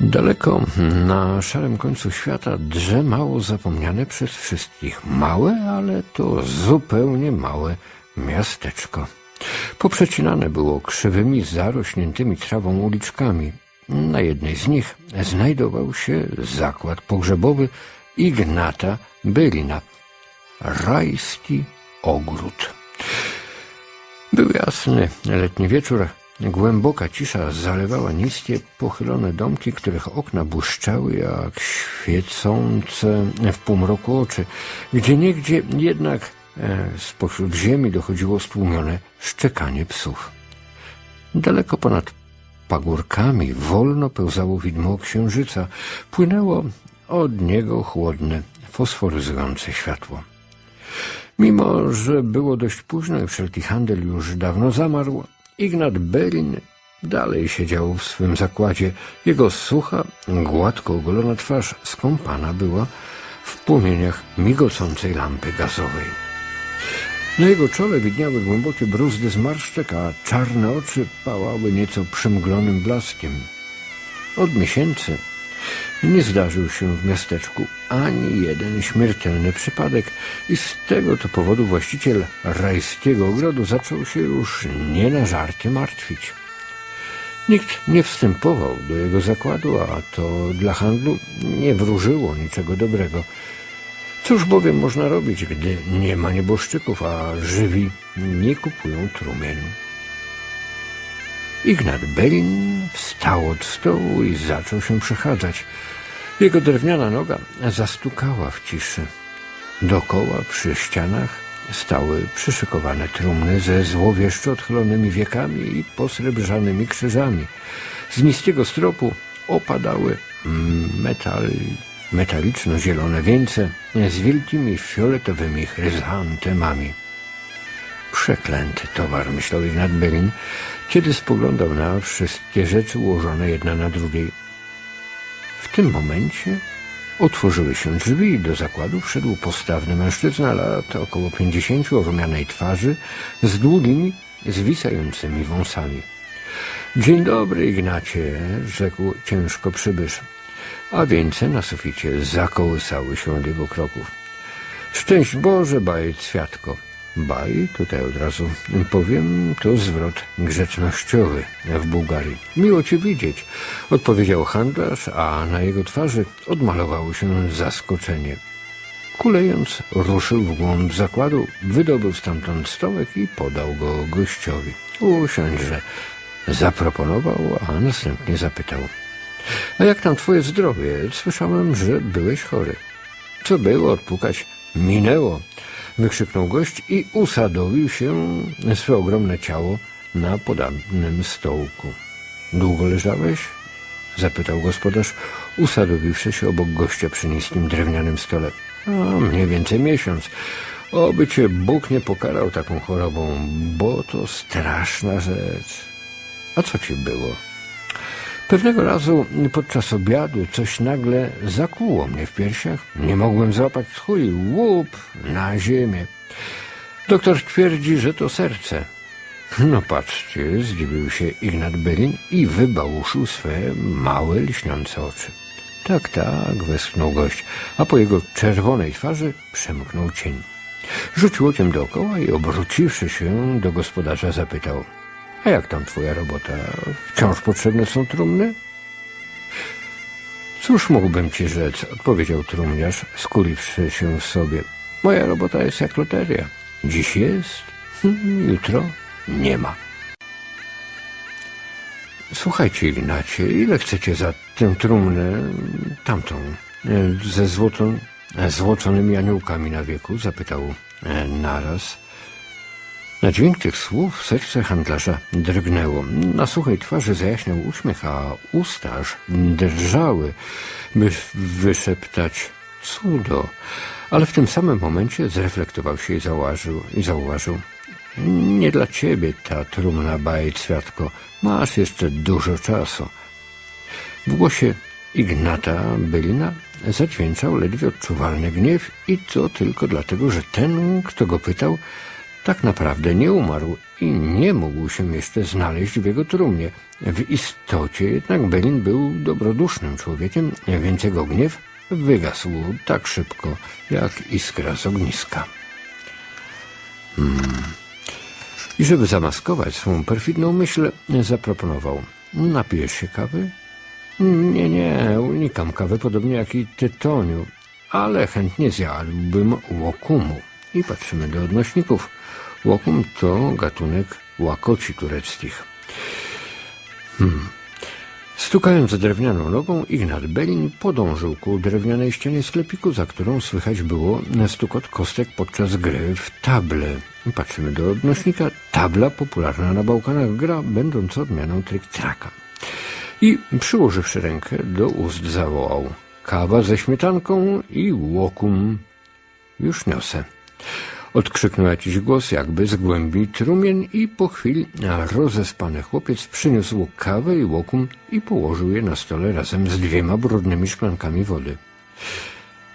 Daleko na szarym końcu świata drzemało zapomniane przez wszystkich małe, ale to zupełnie małe miasteczko. Poprzecinane było krzywymi, zarośniętymi trawą uliczkami. Na jednej z nich znajdował się zakład pogrzebowy Ignata Bylina, rajski ogród. Był jasny letni wieczór, głęboka cisza zalewała niskie, pochylone domki, których okna błyszczały jak świecące w półmroku oczy, gdzie niegdzie jednak e, spośród ziemi dochodziło stłumione szczekanie psów. Daleko ponad pagórkami wolno pełzało widmo księżyca, płynęło od niego chłodne, fosforyzujące światło. Mimo, że było dość późno i wszelki handel już dawno zamarł, Ignat Berin dalej siedział w swym zakładzie. Jego sucha, gładko ogolona twarz skąpana była w płomieniach migocącej lampy gazowej. Na jego czole widniały głębokie bruzdy zmarszczek, a czarne oczy pałały nieco przymglonym blaskiem. Od miesięcy nie zdarzył się w miasteczku ani jeden śmiertelny przypadek i z tego to powodu właściciel rajskiego ogrodu zaczął się już nie na żarty martwić. Nikt nie wstępował do jego zakładu, a to dla handlu nie wróżyło niczego dobrego. Cóż bowiem można robić, gdy nie ma nieboszczyków, a żywi nie kupują trumien? Ignat Belin wstał od stołu i zaczął się przechadzać. Jego drewniana noga zastukała w ciszy. Dokoła przy ścianach stały przyszykowane trumny ze złowieszczo odchylonymi wiekami i posrebrzanymi krzyżami. Z niskiego stropu opadały metal, metaliczno-zielone wieńce z wielkimi fioletowymi chryzantemami. Przeklęty towar, myślał Ignat Belin, kiedy spoglądał na wszystkie rzeczy ułożone jedna na drugiej. Tym momencie otworzyły się drzwi i do zakładu wszedł postawny mężczyzna lat około pięćdziesięciu o rumianej twarzy z długimi, zwisającymi wąsami. Dzień dobry, Ignacie, rzekł ciężko przybysz, a wieńce na suficie zakołysały się od jego kroków. Szczęść Boże, bajet świadko. Baj, tutaj od razu powiem, to zwrot grzecznościowy w Bułgarii. Miło cię widzieć, odpowiedział handlarz, a na jego twarzy odmalowało się zaskoczenie. Kulejąc, ruszył w głąb zakładu, wydobył stamtąd stołek i podał go gościowi. Usiądźże, zaproponował, a następnie zapytał. A jak tam twoje zdrowie? Słyszałem, że byłeś chory. Co było, odpukać minęło wykrzyknął gość i usadowił się swe ogromne ciało na podanym stołku. Długo leżałeś? zapytał gospodarz, usadowiwszy się obok gościa przy niskim drewnianym stole. A mniej więcej miesiąc. Oby cię Bóg nie pokarał taką chorobą, bo to straszna rzecz. A co ci było? Pewnego razu podczas obiadu coś nagle zakuło mnie w piersiach. Nie mogłem złapać tchu i łup na ziemię. Doktor twierdzi, że to serce. No patrzcie, zdziwił się Ignat Bylin i wybałuszył swe małe, lśniące oczy. Tak, tak, westchnął gość, a po jego czerwonej twarzy przemknął cień. Rzucił okiem dookoła i obróciwszy się do gospodarza zapytał – a jak tam twoja robota? Wciąż potrzebne są trumny? Cóż mógłbym ci rzec, odpowiedział trumniarz, skuliwszy się w sobie. Moja robota jest jak loteria. Dziś jest, hm, jutro nie ma. Słuchajcie, Ignacie, ile chcecie za tę trumnę, tamtą, ze złotą, złoconymi aniołkami na wieku? Zapytał e, naraz. Na dźwięk tych słów serce handlarza drgnęło. Na suchej twarzy zajaśniał uśmiech, a usta aż drżały, by wyszeptać cudo. Ale w tym samym momencie zreflektował się i zauważył, i zauważył nie dla ciebie ta trumna bajet, świadko. Masz jeszcze dużo czasu. W głosie Ignata Bylina zadźwięczał ledwie odczuwalny gniew i to tylko dlatego, że ten, kto go pytał, tak naprawdę nie umarł i nie mógł się jeszcze znaleźć w jego trumnie. W istocie jednak Belin był dobrodusznym człowiekiem, więc jego gniew wygasł tak szybko, jak iskra z ogniska. I żeby zamaskować swą perfidną myśl, zaproponował. Napijesz się kawy? Nie, nie, unikam kawy, podobnie jak i tytoniu, ale chętnie zjadłbym łokumu. I patrzymy do odnośników. Łokum to gatunek łakoci tureckich. Hmm. Stukając drewnianą nogą, Ignat Belin podążył ku drewnianej ścianie sklepiku, za którą słychać było stukot kostek podczas gry w table. Patrzymy do odnośnika. Tabla popularna na Bałkanach gra, będąca odmianą trik-traka. I przyłożywszy rękę do ust zawołał. Kawa ze śmietanką i łokum. Już niosę. Odkrzyknął jakiś głos jakby z głębi trumien i po chwili rozespany chłopiec przyniósł kawę i łokum i położył je na stole razem z dwiema brudnymi szklankami wody.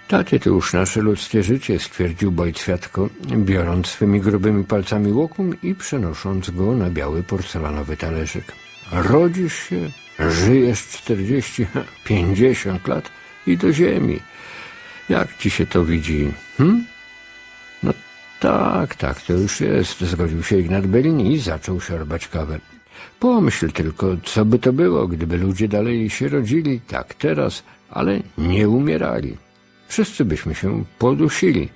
Takie to już nasze ludzkie życie, stwierdził Bojcwiatko, biorąc swymi grubymi palcami łokum i przenosząc go na biały porcelanowy talerzyk. Rodzisz się, żyjesz czterdzieści, pięćdziesiąt lat i do ziemi. Jak ci się to widzi, hm? Tak, tak, to już jest, zgodził się Ignat Belin i zaczął siorbać kawę. Pomyśl tylko, co by to było, gdyby ludzie dalej się rodzili, tak teraz, ale nie umierali. Wszyscy byśmy się podusili.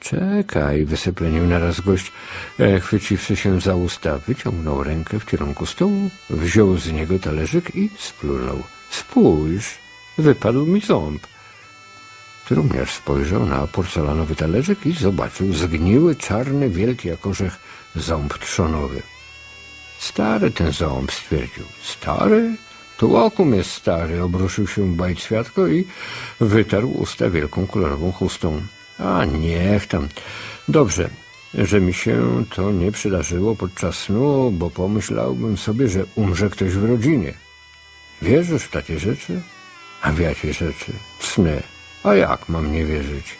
Czekaj, wysyplenił naraz gość, e, chwyciwszy się za usta, wyciągnął rękę w kierunku stołu, wziął z niego talerzyk i splunął. Spójrz, wypadł mi ząb. Trumniarz spojrzał na porcelanowy talerzyk i zobaczył zgniły, czarny, wielki jak orzech ząb trzonowy. Stary ten ząb, stwierdził. Stary? To łokum jest stary, obruszył się bajt świadko i wytarł usta wielką kolorową chustą. A niech tam. Dobrze, że mi się to nie przydarzyło podczas snu, bo pomyślałbym sobie, że umrze ktoś w rodzinie. Wierzysz w takie rzeczy? A w jakie rzeczy? W sny. A jak mam nie wierzyć?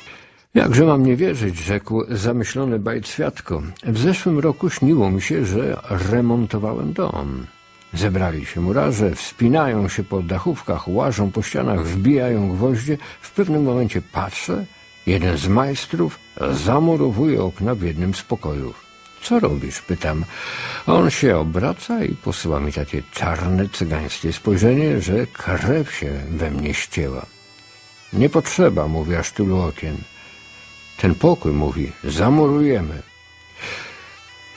Jakże mam nie wierzyć, rzekł zamyślony bajt świadko. W zeszłym roku śniło mi się, że remontowałem dom. Zebrali się murarze, wspinają się po dachówkach, łażą po ścianach, wbijają gwoździe. W pewnym momencie patrzę, jeden z majstrów zamurowuje okna w jednym z pokojów. Co robisz? pytam. On się obraca i posyła mi takie czarne, cygańskie spojrzenie, że krew się we mnie ścięła. Nie potrzeba, mówi aż tylu okien. Ten pokój, mówi, zamurujemy.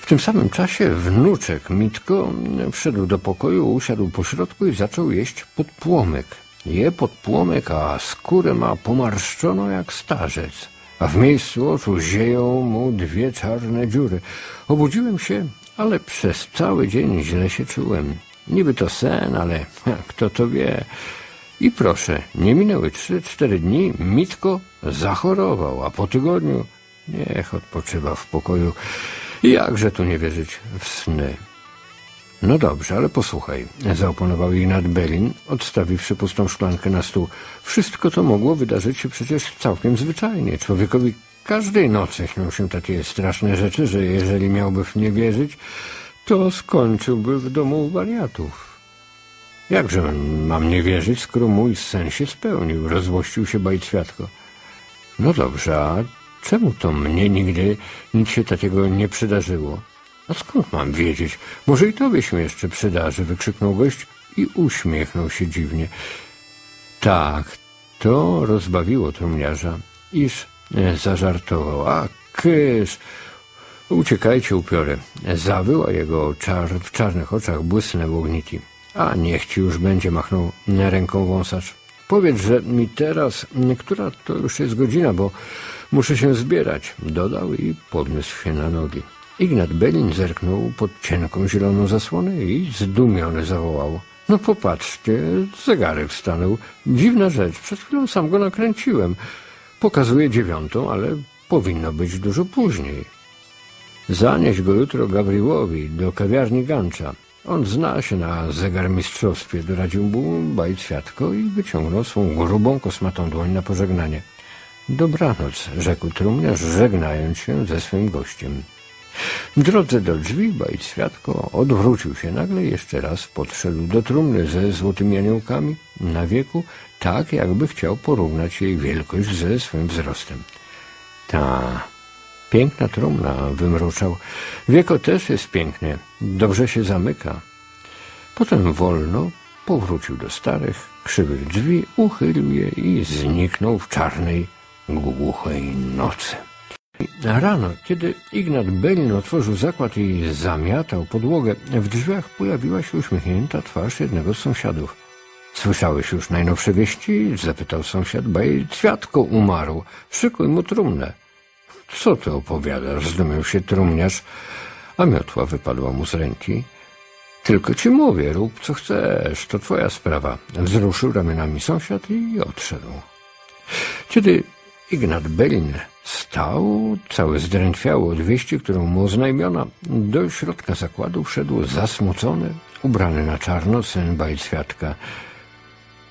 W tym samym czasie wnuczek Mitko wszedł do pokoju, usiadł po środku i zaczął jeść podpłomek. Je podpłomek, a skórę ma pomarszczoną jak starzec, a w miejscu oczu zieją mu dwie czarne dziury. Obudziłem się, ale przez cały dzień źle się czułem. Niby to sen, ale kto to wie. I proszę, nie minęły trzy, cztery dni, Mitko zachorował, a po tygodniu niech odpoczywa w pokoju. Jakże tu nie wierzyć w sny? No dobrze, ale posłuchaj, zaoponował Ignat Belin, odstawiwszy pustą szklankę na stół. Wszystko to mogło wydarzyć się przecież całkiem zwyczajnie. Człowiekowi każdej nocy śnią się takie straszne rzeczy, że jeżeli miałby w nie wierzyć, to skończyłby w domu wariatów. Jakże mam nie wierzyć, skoro mój sen się spełnił, rozłościł się bajt świadko. No dobrze, a czemu to mnie nigdy nic się takiego nie przydarzyło? A skąd mam wiedzieć? Może i tobie się jeszcze przydarzy, wykrzyknął gość i uśmiechnął się dziwnie. Tak, to rozbawiło trumniarza, iż e, zażartował. A kysz, uciekajcie upiorę. Zawył, a jego czar, w czarnych oczach błysnęły ogniki. A niech ci już będzie, machnął ręką wąsacz. Powiedz, że mi teraz, która to już jest godzina, bo muszę się zbierać, dodał i podniósł się na nogi. Ignat Belin zerknął pod cienką zieloną zasłonę i zdumiony zawołał. No popatrzcie, zegarek stanął. Dziwna rzecz, przed chwilą sam go nakręciłem. Pokazuje dziewiątą, ale powinno być dużo później. Zanieś go jutro Gawriłowi do kawiarni Gancza. On zna się na zegarmistrzostwie, doradził mu bajt świadko i wyciągnął swą grubą, kosmatą dłoń na pożegnanie. Dobranoc, rzekł trumniarz, żegnając się ze swym gościem. W drodze do drzwi Bajt Świadko odwrócił się nagle jeszcze raz podszedł do trumny ze złotymi aniołkami na wieku, tak jakby chciał porównać jej wielkość ze swym wzrostem. Ta piękna trumna, wymruczał. Wieko też jest piękny, dobrze się zamyka. Potem wolno powrócił do starych, krzywych drzwi, uchylił je i zniknął w czarnej, głuchej nocy. Rano, kiedy Ignat Belin otworzył zakład i zamiatał podłogę, w drzwiach pojawiła się uśmiechnięta twarz jednego z sąsiadów. Słyszałeś już najnowsze wieści? zapytał sąsiad. Baj, Cwiatko umarł. Szykuj mu trumnę. Co ty opowiadasz? zdumiał się trumniarz, a miotła wypadła mu z ręki. Tylko ci mówię, rób co chcesz, to twoja sprawa. Wzruszył ramionami sąsiad i odszedł. Kiedy Ignat Belin stał, cały zdrętwiały od wieści, którą mu oznajmiona, do środka zakładu wszedł zasmucony, ubrany na czarno syn Bajcwiatka.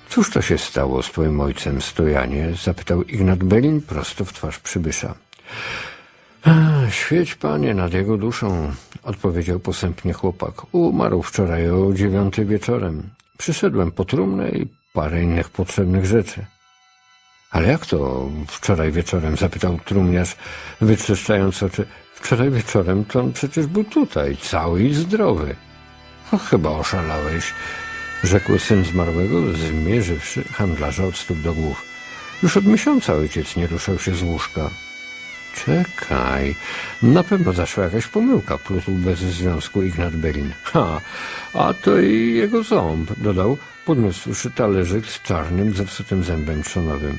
Cóż to się stało z twoim ojcem, Stojanie? zapytał Ignat Belin prosto w twarz przybysza. "A, Świeć, panie, nad jego duszą, odpowiedział posępnie chłopak. Umarł wczoraj o dziewiątej wieczorem. Przyszedłem po trumnę i parę innych potrzebnych rzeczy. Ale jak to wczoraj wieczorem? zapytał trumniarz, wytrzeszczając oczy. Wczoraj wieczorem to on przecież był tutaj, cały i zdrowy. No, chyba oszalałeś, rzekł syn zmarłego, zmierzywszy handlarza od stóp do głów. Już od miesiąca ojciec nie ruszał się z łóżka. Czekaj, na pewno zaszła jakaś pomyłka, plutł bez związku Ignat Belin. Ha, a to i jego ząb, dodał, podniósłszy talerzyk z czarnym, zepsutym zębem trzonowym.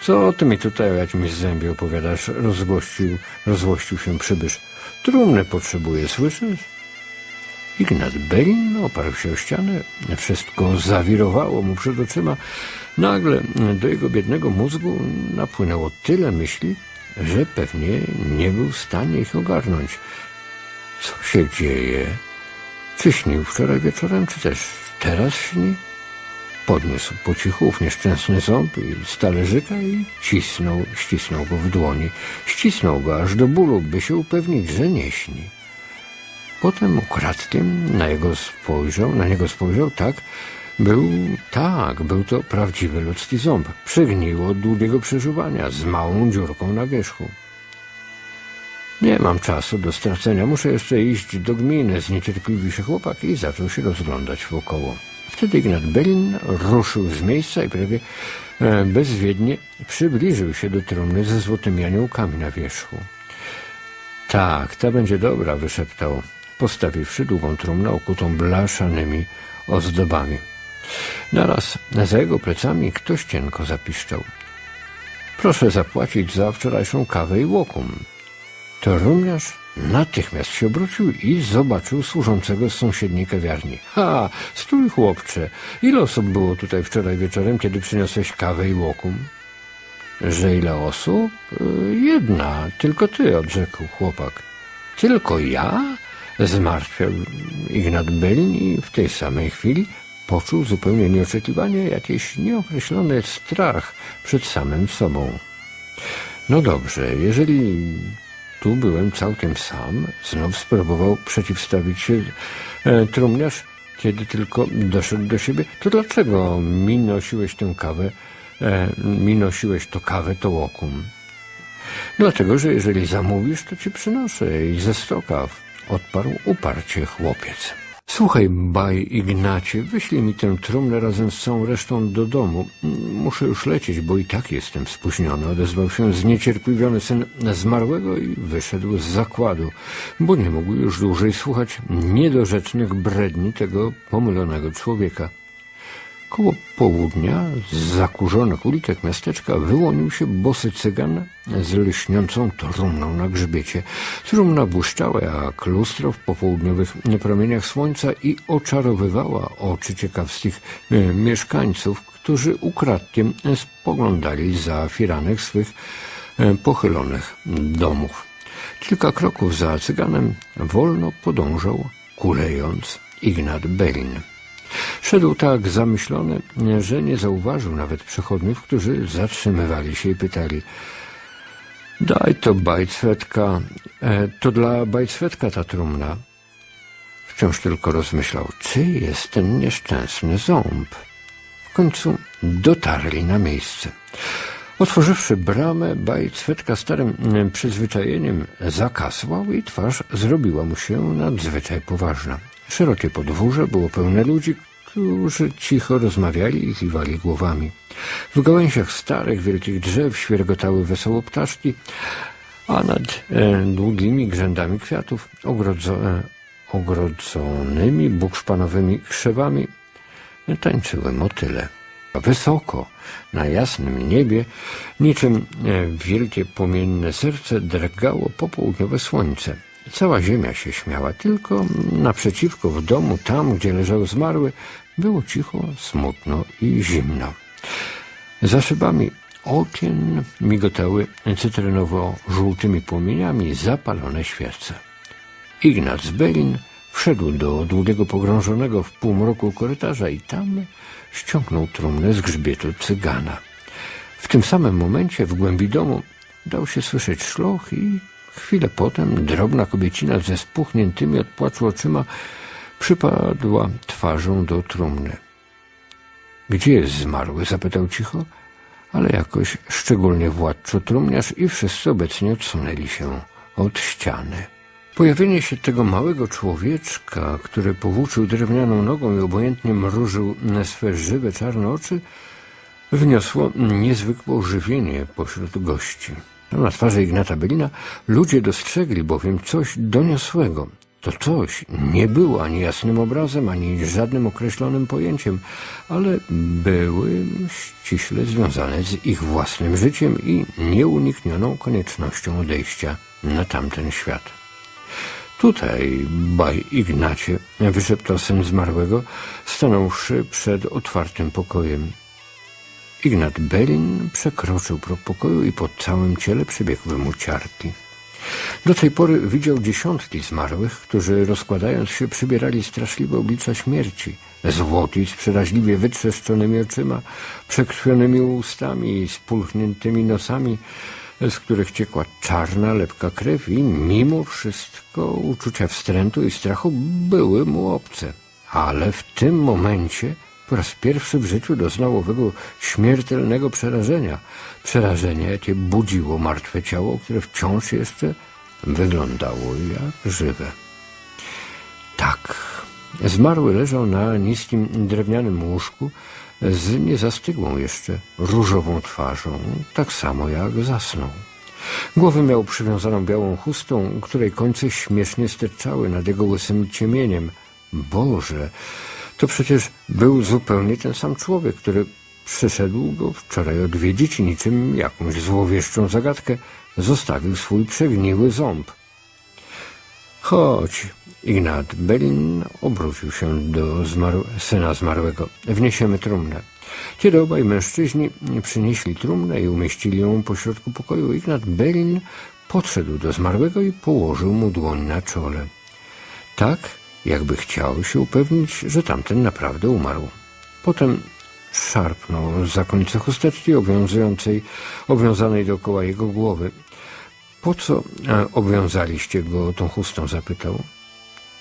Co ty mi tutaj o jakimś zębie opowiadasz? Rozgłościł, rozłościł się przybysz. Trumny potrzebuje, słyszysz? Ignat Belin oparł się o ścianę, wszystko zawirowało mu przed oczyma. Nagle do jego biednego mózgu napłynęło tyle myśli, że pewnie nie był w stanie ich ogarnąć. Co się dzieje? Czy śnił wczoraj wieczorem, czy też teraz śni? Podniósł po cichu nieszczęsny ząb z talerzyka i cisnął, ścisnął go w dłoni. Ścisnął go aż do bólu, by się upewnić, że nie śni. Potem ukradkiem na jego spojrzał, na niego spojrzał tak, był, tak, był to prawdziwy ludzki ząb. Przygnił od długiego przeżuwania, z małą dziurką na wierzchu. Nie mam czasu do stracenia, muszę jeszcze iść do gminy, zniecierpliwił się chłopak i zaczął się rozglądać wokoło. Wtedy Ignat Belin ruszył z miejsca i prawie e, bezwiednie przybliżył się do trumny ze złotymi aniołkami na wierzchu. Tak, ta będzie dobra, wyszeptał, postawiwszy długą trumnę okutą blaszanymi ozdobami. Naraz za jego plecami ktoś cienko zapiszczał. Proszę zapłacić za wczorajszą kawę i łokum. Trumniarz natychmiast się obrócił i zobaczył służącego z sąsiedniej kawiarni. Ha, stój chłopcze, ile osób było tutaj wczoraj wieczorem, kiedy przyniosłeś kawę i łokum? Że ile osób? Y, Jedna, tylko ty, odrzekł chłopak. Tylko ja? Zmartwiał Ignat Belin i w tej samej chwili poczuł zupełnie nieoczekiwanie jakiś nieokreślony strach przed samym sobą. No dobrze, jeżeli tu byłem całkiem sam, znów spróbował przeciwstawić się e, trumniarz, kiedy tylko doszedł do siebie, to dlaczego mi nosiłeś tę kawę, e, mi nosiłeś to kawę, to łokum? Dlatego, że jeżeli zamówisz, to ci przynoszę i ze stoka, odparł uparcie chłopiec. Słuchaj, baj Ignacie, wyślij mi tę trumnę razem z całą resztą do domu. Muszę już lecieć, bo i tak jestem spóźniony. Odezwał się zniecierpliwiony syn zmarłego i wyszedł z zakładu, bo nie mógł już dłużej słuchać niedorzecznych bredni tego pomylonego człowieka. Koło południa z zakurzonych uliczek miasteczka wyłonił się bosy cygan z lśniącą trumną na grzbiecie. Trumna błyszczała jak lustro w popołudniowych promieniach słońca i oczarowywała oczy ciekawskich e, mieszkańców, którzy ukradkiem spoglądali za firanek swych e, pochylonych domów. Kilka kroków za cyganem wolno podążał, kulejąc Ignat Belin. Szedł tak zamyślony, że nie zauważył nawet przechodniów, którzy zatrzymywali się i pytali Daj to bajcwetka, e, to dla bajcwetka ta trumna. Wciąż tylko rozmyślał, czy jest ten nieszczęsny ząb. W końcu dotarli na miejsce. Otworzywszy bramę, bajcwetka starym mm, przyzwyczajeniem zakasłał i twarz zrobiła mu się nadzwyczaj poważna. Szerokie podwórze było pełne ludzi, którzy cicho rozmawiali i kiwali głowami. W gałęziach starych, wielkich drzew świergotały wesoło ptaszki, a nad e, długimi grzędami kwiatów, ogrodzo, e, ogrodzonymi bukszpanowymi krzewami, tańczyły motyle. Wysoko, na jasnym niebie, niczym e, wielkie płomienne serce drgało popołudniowe słońce. Cała ziemia się śmiała, tylko naprzeciwko w domu, tam gdzie leżał zmarły, było cicho, smutno i zimno. Za szybami okien migotały cytrynowo-żółtymi płomieniami zapalone świece. Ignac Belin wszedł do długiego pogrążonego w półmroku korytarza i tam ściągnął trumnę z grzbietu cygana. W tym samym momencie w głębi domu dał się słyszeć szloch i chwilę potem drobna kobiecina ze spuchniętymi od płaczu oczyma przypadła twarzą do trumny. Gdzie jest zmarły? zapytał cicho, ale jakoś szczególnie władczo trumniarz i wszyscy obecnie odsunęli się od ściany. Pojawienie się tego małego człowieczka, który powłóczył drewnianą nogą i obojętnie mrużył swe żywe czarne oczy, wniosło niezwykłe ożywienie pośród gości. Na twarzy Ignata Belina ludzie dostrzegli bowiem coś doniosłego. To coś nie było ani jasnym obrazem, ani żadnym określonym pojęciem, ale były ściśle związane z ich własnym życiem i nieuniknioną koniecznością odejścia na tamten świat. Tutaj, baj Ignacie, wyszeptał syn zmarłego, stanąwszy przed otwartym pokojem. Ignat Belin przekroczył próg pokoju i po całym ciele przebiegły mu ciarki. Do tej pory widział dziesiątki zmarłych, którzy rozkładając się przybierali straszliwe oblicza śmierci. Złoty z przeraźliwie wytrzeszczonymi oczyma, przekrwionymi ustami i spulchniętymi nosami, z których ciekła czarna, lepka krew i mimo wszystko uczucia wstrętu i strachu były mu obce. Ale w tym momencie po raz pierwszy w życiu doznał owego śmiertelnego przerażenia. Przerażenie, jakie budziło martwe ciało, które wciąż jeszcze wyglądało jak żywe. Tak, zmarły leżał na niskim drewnianym łóżku z niezastygłą jeszcze różową twarzą, tak samo jak zasnął. Głowę miał przywiązaną białą chustą, której końce śmiesznie sterczały nad jego łysym ciemieniem. Boże, to przecież był zupełnie ten sam człowiek, który przyszedł go wczoraj odwiedzić i niczym jakąś złowieszczą zagadkę zostawił swój przegniły ząb. Chodź, Ignat Belin obrócił się do zmarł syna zmarłego. Wniesiemy trumnę. Kiedy obaj mężczyźni przynieśli trumnę i umieścili ją pośrodku pokoju, Ignat Belin podszedł do zmarłego i położył mu dłoń na czole. Tak, jakby chciał się upewnić, że tamten naprawdę umarł. Potem szarpnął za końce chusteczki obowiązującej, owiązanej dookoła jego głowy. Po co e, obwiązaliście go tą chustą? zapytał.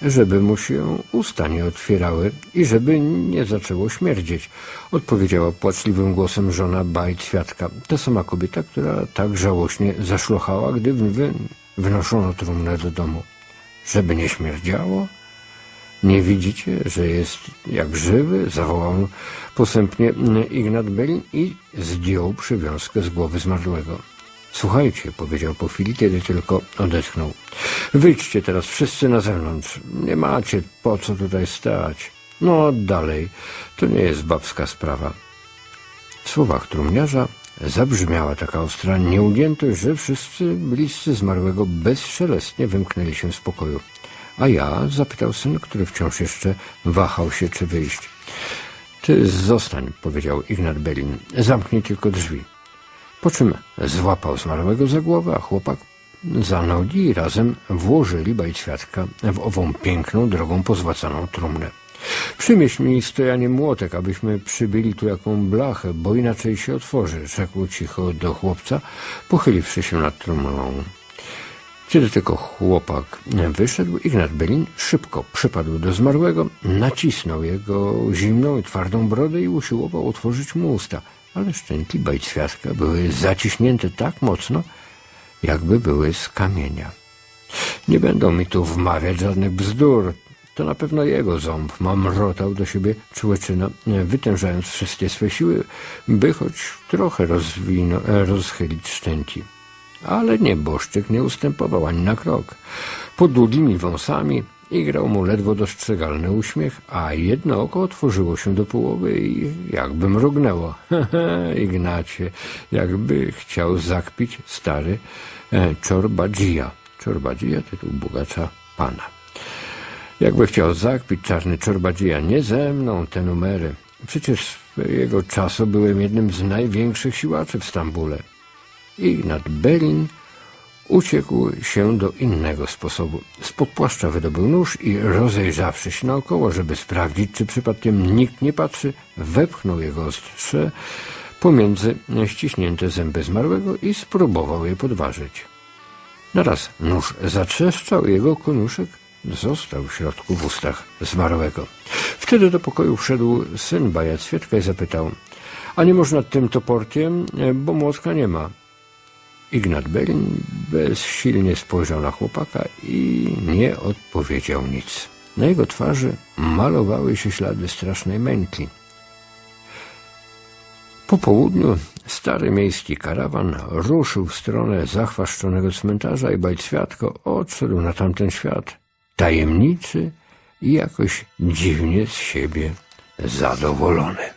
Żeby mu się usta nie otwierały i żeby nie zaczęło śmierdzieć, odpowiedziała płaczliwym głosem żona Bajt Świadka. Ta sama kobieta, która tak żałośnie zaszlochała, gdy wnoszono trumnę do domu. Żeby nie śmierdziało? Nie widzicie, że jest jak żywy? Zawołał posępnie Ignat Belin i zdjął przywiązkę z głowy zmarłego. Słuchajcie, powiedział po chwili, kiedy tylko odetchnął. Wyjdźcie teraz wszyscy na zewnątrz. Nie macie po co tutaj stać. No dalej, to nie jest babska sprawa. W słowach trumniarza zabrzmiała taka ostra nieugiętość, że wszyscy bliscy zmarłego bezszelestnie wymknęli się z pokoju. A ja? zapytał syn, który wciąż jeszcze wahał się, czy wyjść. Ty zostań, powiedział Ignat Belin. Zamknij tylko drzwi. Po czym złapał zmarłego za głowę, a chłopak za nogi i razem włożyli bajćwiatka w ową piękną, drogą pozłacaną trumnę. Przynieś mi stojanie młotek, abyśmy przybyli tu jaką blachę, bo inaczej się otworzy, rzekł cicho do chłopca, pochyliwszy się nad trumną. Kiedy tylko chłopak wyszedł, Ignat Belin szybko przypadł do zmarłego, nacisnął jego zimną i twardą brodę i usiłował otworzyć mu usta, ale szczęki bajtwiatka były zaciśnięte tak mocno, jakby były z kamienia. Nie będą mi tu wmawiać żadnych bzdur. To na pewno jego ząb mamrotał do siebie człeczyna, wytężając wszystkie swe siły, by choć trochę rozwino, rozchylić szczęki. Ale nieboszczyk nie ustępował ani na krok. Pod długimi wąsami igrał mu ledwo dostrzegalny uśmiech, a jedno oko otworzyło się do połowy i jakby mrugnęło. Ignacie, jakby chciał zakpić stary e, Czorbadzija. Czorbadzija, tytuł bogacza pana. Jakby chciał zakpić czarny Czorbadzija, nie ze mną te numery. Przecież swojego czasu byłem jednym z największych siłaczy w Stambule. Ignat Belin uciekł się do innego sposobu. Spod płaszcza wydobył nóż i rozejrzawszy się naokoło, żeby sprawdzić, czy przypadkiem nikt nie patrzy, wepchnął jego ostrze pomiędzy ściśnięte zęby zmarłego i spróbował je podważyć. Naraz nóż zatrzeszczał i jego koniuszek został w środku w ustach zmarłego. Wtedy do pokoju wszedł syn Baja Świeczka i zapytał, a nie można tym toporkiem, bo młotka nie ma. Ignat Belin bezsilnie spojrzał na chłopaka i nie odpowiedział nic. Na jego twarzy malowały się ślady strasznej męki. Po południu stary miejski karawan ruszył w stronę zachwaszczonego cmentarza i Bajcwiatko odszedł na tamten świat, tajemniczy i jakoś dziwnie z siebie zadowolony.